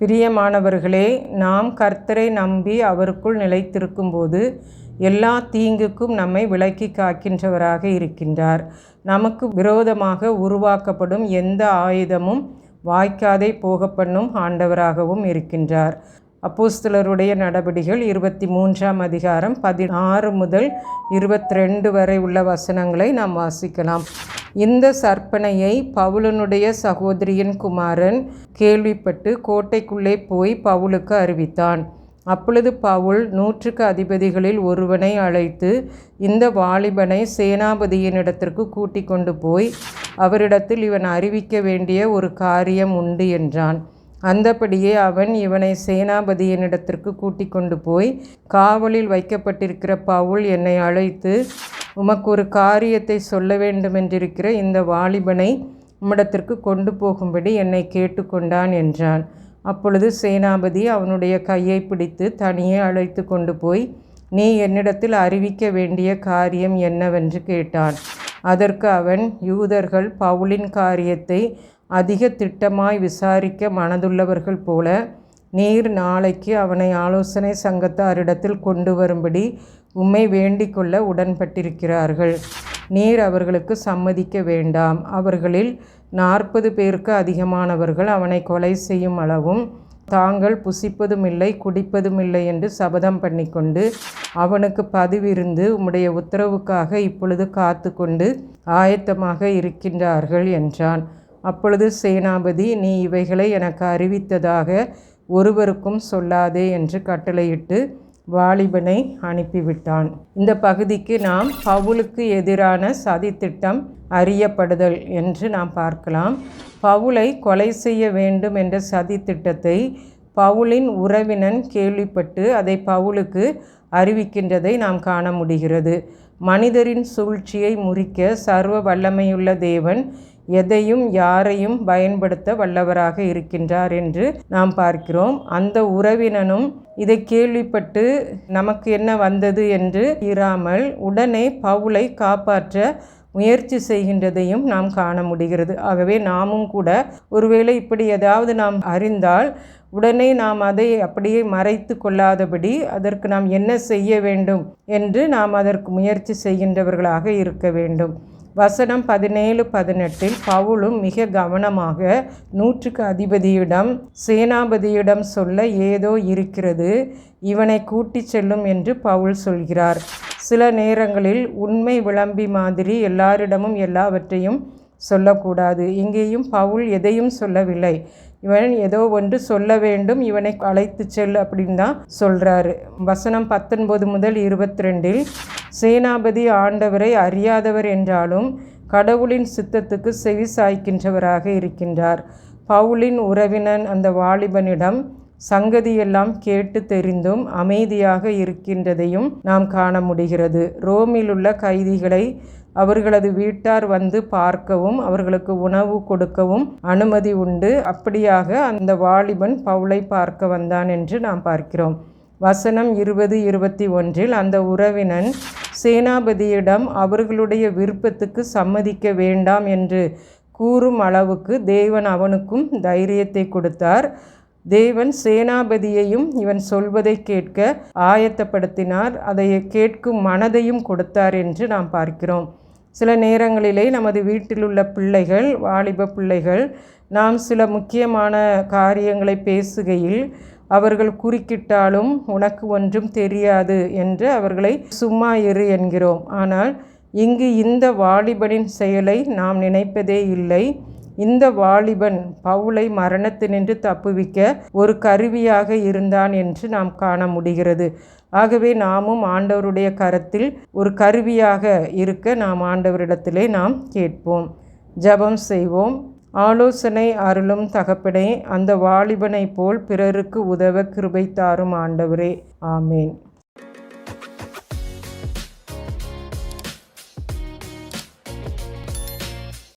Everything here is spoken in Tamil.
பிரியமானவர்களே நாம் கர்த்தரை நம்பி அவருக்குள் நிலைத்திருக்கும்போது எல்லா தீங்குக்கும் நம்மை விலக்கி காக்கின்றவராக இருக்கின்றார். நமக்கு விரோதமாக உருவாக்கப்படும் எந்த ஆயுதமும் வாய்க்காதே போக பண்ணும் ஆண்டவராகவும் இருக்கின்றார். அப்போஸ்தலருடைய நடபடிகள் இருபத்தி மூன்றாம் அதிகாரம் பதினாறு முதல் இருபத்தி ரெண்டு வரை உள்ள வசனங்களை நாம் வாசிக்கலாம். இந்த சற்பனையை பவுலனுடைய சகோதரியின் குமாரன் கேள்விப்பட்டு கோட்டைக்குள்ளே போய் பவுலுக்கு அறிவித்தான். அப்பொழுது பவுல் நூற்றுக்கு அதிபதிகளில் ஒருவனை அழைத்து இந்த வாலிபனை சேனாபதியினிடத்திற்கு கூட்டி கொண்டு போய் அவரிடத்தில் இவன் அறிவிக்க வேண்டிய ஒரு காரியம் உண்டு என்றான். அந்தபடியே அவன் இவனை சேனாபதியினிடத்திற்கு கூட்டிக் கொண்டு போய் காவலில் வைக்கப்பட்டிருக்கிற பவுல் என்னை அழைத்து உமக்கு ஒரு காரியத்தை சொல்ல வேண்டுமென்றிருக்கிற இந்த வாலிபனை உம்மிடத்திற்கு கொண்டு போகும்படி என்னை கேட்டுக்கொண்டான் என்றான். அப்பொழுது சேனாபதி அவனுடைய கையை பிடித்து தனியே அழைத்து கொண்டு போய் நீ என்னிடத்தில் அறிவிக்க வேண்டிய காரியம் என்னவென்று கேட்டான். அதற்கு அவன் யூதர்கள் பவுலின் காரியத்தை அதிக திட்டமாய் விசாரிக்க மனதுள்ளவர்கள் போல நீர் நாளைக்கு அவனை ஆலோசனை சங்கத்தாரிடத்தில் கொண்டு வரும்படி உம்மை வேண்டிக்கொள்ள உடன்பட்டிருக்கிறார்கள். நீர் அவர்களுக்கு சம்மதிக்க வேண்டாம். அவர்களில் நாற்பது பேருக்கு அதிகமானவர்கள் அவனை கொலை செய்யும் அளவும் தாங்கள் புசிப்பதும் இல்லை குடிப்பதும் இல்லை என்று சபதம் பண்ணிக்கொண்டு அவனுக்கு பதிவிருந்து உம்முடைய உத்தரவுக்காக இப்பொழுது காத்து கொண்டு ஆயத்தமாக இருக்கின்றார்கள் என்றான். அப்பொழுது சேனாபதி நீ இவைகளை எனக்கு அறிவித்ததாக ஒருவருக்கும் சொல்லாதே என்று கட்டளையிட்டு வாலிபனை அனுப்பிவிட்டான். இந்த பகுதிக்கு நாம் பவுலுக்கு எதிரான சதித்திட்டம் அறியப்படுதல் என்று நாம் பார்க்கலாம். பவுலை கொலை செய்ய வேண்டும் என்ற சதித்திட்டத்தை பவுலின் உறவினன் கேள்விப்பட்டு அதை பவுலுக்கு அறிவிக்கின்றதை நாம் காண முடிகிறது. மனிதரின் சூழ்ச்சியை முறிக்க சர்வ வல்லமையுள்ள தேவன் எதையும் யாரையும் பயன்படுத்த வல்லவராக இருக்கின்றார் என்று நாம் பார்க்கிறோம். அந்த உறவினனும் இதை கேள்விப்பட்டு நமக்கு என்ன வந்தது என்று இராமல் உடனே பவுலை காப்பாற்ற முயற்சி செய்கின்றதையும் நாம் காண முடிகிறது. ஆகவே நாமும் கூட ஒருவேளை இப்படி ஏதாவது நாம் அறிந்தால் உடனே நாம் அதை அப்படியே மறைத்து கொள்ளாதபடி அதற்கு நாம் என்ன செய்ய வேண்டும் என்று நாம் அதற்கு முயற்சி செய்கின்றவர்களாக இருக்க வேண்டும். வசனம் பதினேழு பதினெட்டில் பவுலும் மிக கவனமாக நூற்றுக்கு அதிபதியிடம் சேனாபதியிடம் சொல்ல ஏதோ இருக்கிறது இவனை கூட்டி செல்லும் என்று பவுல் சொல்கிறார். சில நேரங்களில் உண்மை விளம்பி மாதிரி எல்லாரிடமும் எல்லாவற்றையும் சொல்லக்கூடாது. இங்கேயும் பவுல் எதையும் சொல்லவில்லை. இவன் ஏதோ ஒன்று சொல்ல வேண்டும் இவனை அழைத்து செல் அப்படின்னு தான் சொல்கிறாரு வசனம் பத்தொன்பது முதல் இருபத்தி ரெண்டில் சேனாபதி ஆண்டவரை அறியாதவர் என்றாலும் கடவுளின் சித்தத்துக்கு செவி சாய்க்கின்றவராக இருக்கின்றார். பவுலின் உறவினன் அந்த வாலிபனிடம் சங்கதியெல்லாம் கேட்டு தெரிந்தும் அமைதியாக இருக்கின்றதையும் நாம் காண முடிகிறது. ரோமில் உள்ள கைதிகளை அவர்களது வீட்டார் வந்து பார்க்கவும் அவர்களுக்கு உணவு கொடுக்கவும் அனுமதி உண்டு. அப்படியாக அந்த வாலிபன் பவுலை பார்க்க வந்தான் என்று நாம் பார்க்கிறோம். வசனம் இருபது இருபத்தி ஒன்றில் அந்த உறவினன் சேனாபதியிடம் அவர்களுடைய விருப்பத்துக்கு சம்மதிக்க வேண்டாம் என்று கூறும் அளவுக்கு தேவன் அவனுக்கும் தைரியத்தை கொடுத்தார். தேவன் சேனாபதியையும் இவன் சொல்வதை கேட்க ஆயத்தப்படுத்தினார். அதை கேட்கும் மனதையும் கொடுத்தார் என்று நாம் பார்க்கிறோம். சில நேரங்களிலே நமது வீட்டில் உள்ள பிள்ளைகள் வாலிப பிள்ளைகள் நாம் சில முக்கியமான காரியங்களை பேசுகையில் அவர்கள் குறுக்கிட்டாலும் உனக்கு ஒன்றும் தெரியாது என்று அவர்களை சும்மா இரு என்கிறோம். ஆனால் இங்கு இந்த வாலிபனின் செயலை நாம் நினைப்பதே இல்லை. இந்த வாலிபன் பவுலை மரணத்தினின்று தப்புவிக்க ஒரு கருவியாக இருந்தான் என்று நாம் காண முடிகிறது. ஆகவே நாமும் ஆண்டவருடைய கரத்தில் ஒரு கருவியாக இருக்க நாம் ஆண்டவரிடத்திலே நாம் கேட்போம். ஜபம் செய்வோம். ஆலோசனை அருளும் தகப்பனே அந்த வாலிபனை போல் பிறருக்கு உதவ கிருபை தாரும் ஆண்டவரே. ஆமேன்.